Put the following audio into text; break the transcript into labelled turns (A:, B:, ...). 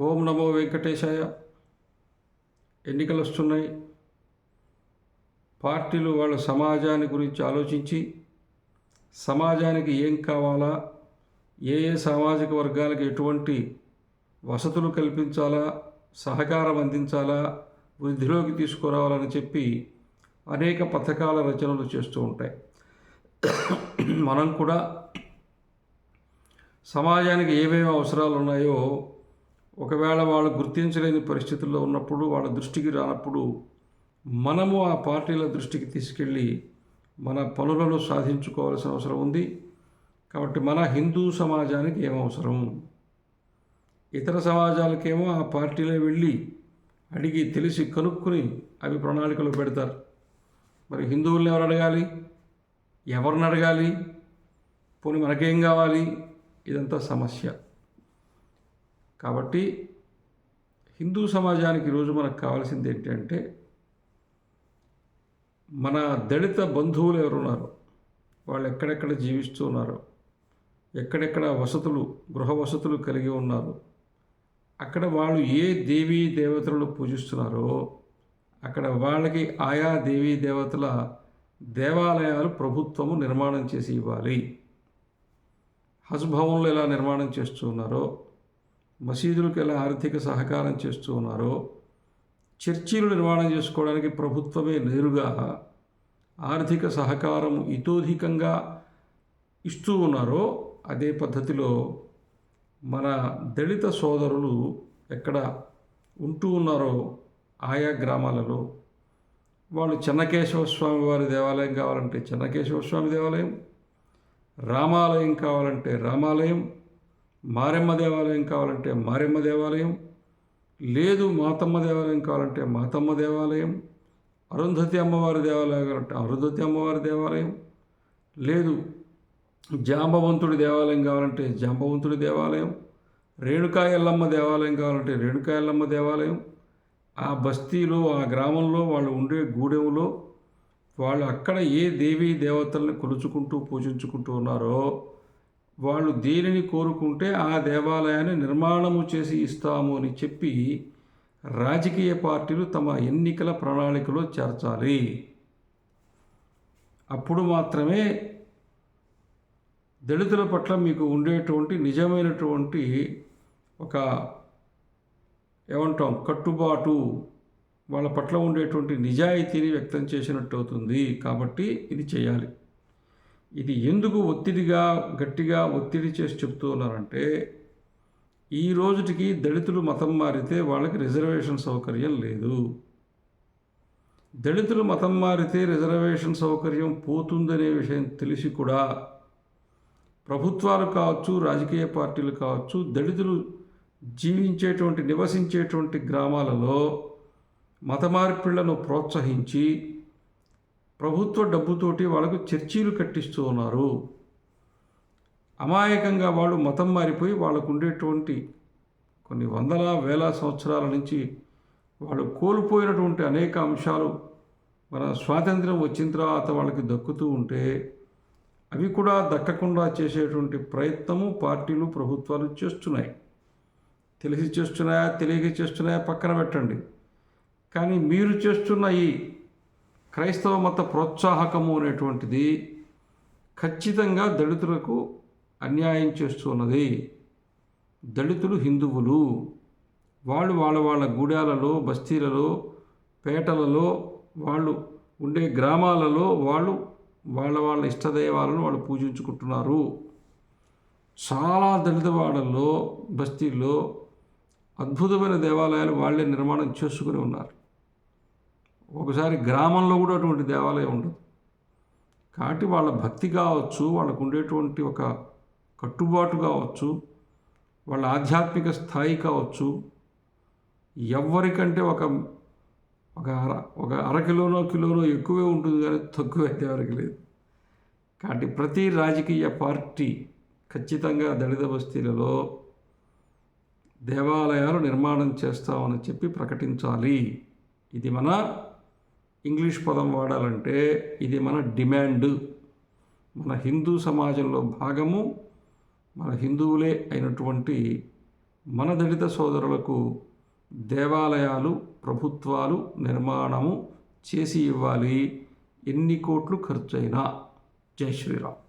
A: ఓం నమో వెంకటేశాయ. ఎన్నికలు వస్తున్నాయి పార్టీలు వాళ్ళ సమాజాన్ని గురించి ఆలోచించి సమాజానికి ఏం కావాలా ఏ ఏ సామాజిక వర్గాలకు ఎటువంటి వసతులు కల్పించాలా సహకారం అందించాలా వృద్ధిలోకి తీసుకురావాలని చెప్పి అనేక పథకాల రచనలు చేస్తూ ఉంటాయి. మనం కూడా సమాజానికి ఏమేమి అవసరాలు ఉన్నాయో ఒకవేళ వాళ్ళు గుర్తించలేని పరిస్థితుల్లో ఉన్నప్పుడు వాళ్ళ దృష్టికి రానప్పుడు మనము ఆ పార్టీల దృష్టికి తీసుకెళ్ళి మన పనులను సాధించుకోవాల్సిన అవసరం ఉంది. కాబట్టి మన హిందూ సమాజానికి ఏమవసరం అవసరం? ఇతర సమాజాలకేమో ఆ పార్టీలో వెళ్ళి అడిగి తెలిసి కనుక్కుని అవి ప్రణాళికలు పెడతారు. మరి హిందువుల్ని ఎవరు అడగాలి? ఎవరిని అడగాలి? పోనీ మనకేం కావాలి? ఇదంతా సమస్య. కాబట్టి హిందూ సమాజానికి ఈరోజు మనకు కావాల్సింది ఏంటంటే మన దళిత బంధువులు ఎవరున్నారు? వాళ్ళు ఎక్కడెక్కడ జీవిస్తూ ఉన్నారు? ఎక్కడెక్కడ వసతులు గృహ వసతులు కలిగి ఉన్నారు? అక్కడ వాళ్ళు ఏ దేవీ దేవతలను పూజిస్తున్నారో అక్కడ వాళ్ళకి ఆయా దేవీ దేవతల దేవాలయాలు ప్రభుత్వము నిర్మాణం చేసి ఇవ్వాలి. హజ్ భవన్లు ఎలా నిర్మాణం చేస్తూ ఉన్నారో మసీదులకు ఎలా ఆర్థిక సహకారం చేస్తూ ఉన్నారో చర్చీలు నిర్మాణం చేసుకోవడానికి ప్రభుత్వమే నేరుగా ఆర్థిక సహకారం ఇతోధికంగా ఇస్తూ ఉన్నారో అదే పద్ధతిలో మన దళిత సోదరులు ఎక్కడ ఉంటూ ఉన్నారో ఆయా గ్రామాలలో. వాళ్ళు చెన్నకేశవ స్వామి వారి దేవాలయం కావాలంటే చెన్నకేశవ స్వామి దేవాలయం రామాలయం కావాలంటే రామాలయం మారెమ్మ దేవాలయం కావాలంటే మారెమ్మ దేవాలయం లేదు మాతమ్మ దేవాలయం కావాలంటే మాతమ్మ దేవాలయం అరుంధతి అమ్మవారి దేవాలయం కావాలంటే అరుంధతి అమ్మవారి దేవాలయం లేదు జాంబవంతుడి దేవాలయం కావాలంటే జాంబవంతుడి దేవాలయం రేణుకా ఎల్లమ్మ దేవాలయం కావాలంటే రేణుకా ఎల్లమ్మ దేవాలయం ఆ బస్తీలో ఆ గ్రామంలో వాళ్ళు ఉండే గూడెంలో వాళ్ళు అక్కడ ఏ దేవీ దేవతల్ని కొలుచుకుంటూ పూజించుకుంటూ ఉన్నారో వాళ్ళు దేనిని కోరుకుంటే ఆ దేవాలయాన్ని నిర్మాణము చేసి ఇస్తాము అని చెప్పి రాజకీయ పార్టీలు తమ ఎన్నికల ప్రణాళికలో చేర్చాలి. అప్పుడు మాత్రమే దళితుల పట్ల మీకు ఉండేటువంటి నిజమైనటువంటి ఒక ఏమంటాం కట్టుబాటు వాళ్ళ పట్ల ఉండేటువంటి నిజాయితీని వ్యక్తం చేసినట్టు అవుతుంది. కాబట్టి ఇది చేయాలి. ఇది ఎందుకు ఒత్తిడిగా గట్టిగా ఒత్తిడి చేసి చెప్తూ ఉన్నారంటే ఈ రోజుటికి దళితులు మతం మారితే వాళ్ళకి రిజర్వేషన్ సౌకర్యం లేదు. దళితులు మతం మారితే రిజర్వేషన్ సౌకర్యం పోతుందనే విషయం తెలిసి కూడా ప్రభుత్వాలు కావచ్చు రాజకీయ పార్టీలు కావచ్చు దళితులు జీవించేటువంటి నివసించేటువంటి గ్రామాలలో మత మార్పిళ్ళను ప్రోత్సహించి ప్రభుత్వ డబ్బుతోటి వాళ్ళకు చర్చీలు కట్టిస్తూ ఉన్నారు. అమాయకంగా వాళ్ళు మతం మారిపోయి వాళ్ళకు ఉండేటువంటి కొన్ని వందల వేల సంవత్సరాల నుంచి వాళ్ళు కోల్పోయినటువంటి అనేక అంశాలు మన స్వాతంత్రం వచ్చిన తర్వాత వాళ్ళకి దక్కుతూ ఉంటే అవి కూడా దక్కకుండా చేసేటువంటి ప్రయత్నము పార్టీలు ప్రభుత్వాలు చేస్తున్నాయి. తెలిసి చేస్తున్నాయా తెలియక చేస్తున్నాయా పక్కన పెట్టండి. కానీ మీరు చేస్తున్న ఈ క్రైస్తవ మత ప్రోత్సాహకము అనేటువంటిది ఖచ్చితంగా దళితులకు అన్యాయం చేస్తున్నది దళితులు హిందువులు వాళ్ళు వాళ్ళ వాళ్ళ గూడాలలో బస్తీలలో పేటలలో వాళ్ళు ఉండే గ్రామాలలో వాళ్ళు వాళ్ళ వాళ్ళ ఇష్టదైవాలను వాళ్ళు పూజించుకుంటున్నారు. చాలా దళితవాడల్లో బస్తీల్లో అద్భుతమైన దేవాలయాలు వాళ్ళే నిర్మాణం చేసుకుని ఉన్నారు. ఒకసారి గ్రామంలో కూడా అటువంటి దేవాలయం ఉండదు. కాబట్టి వాళ్ళ భక్తి కావచ్చు వాళ్ళకు ఉండేటువంటి ఒక కట్టుబాటు కావచ్చు వాళ్ళ ఆధ్యాత్మిక స్థాయి కావచ్చు ఎవరికంటే ఒక ఒక అర ఒక అర కిలోనో కిలోనో ఎక్కువే ఉంటుంది కానీ తక్కువ అయితే ఎవరికి లేదు. కాబట్టి ప్రతి రాజకీయ పార్టీ ఖచ్చితంగా దళిత బస్తీలలో దేవాలయాలు నిర్మాణం చేస్తామని చెప్పి ప్రకటించాలి. ఇది మన ఇంగ్లీష్ పదం వాడాలంటే ఇది మన డిమాండ్. మన హిందూ సమాజంలో భాగము మన హిందువులే అయినటువంటి మన దళిత సోదరులకు దేవాలయాలు ప్రభుత్వాలు నిర్మాణము చేసి ఇవ్వాలి. ఎన్ని కోట్లు ఖర్చైనా. జై శ్రీరామ్.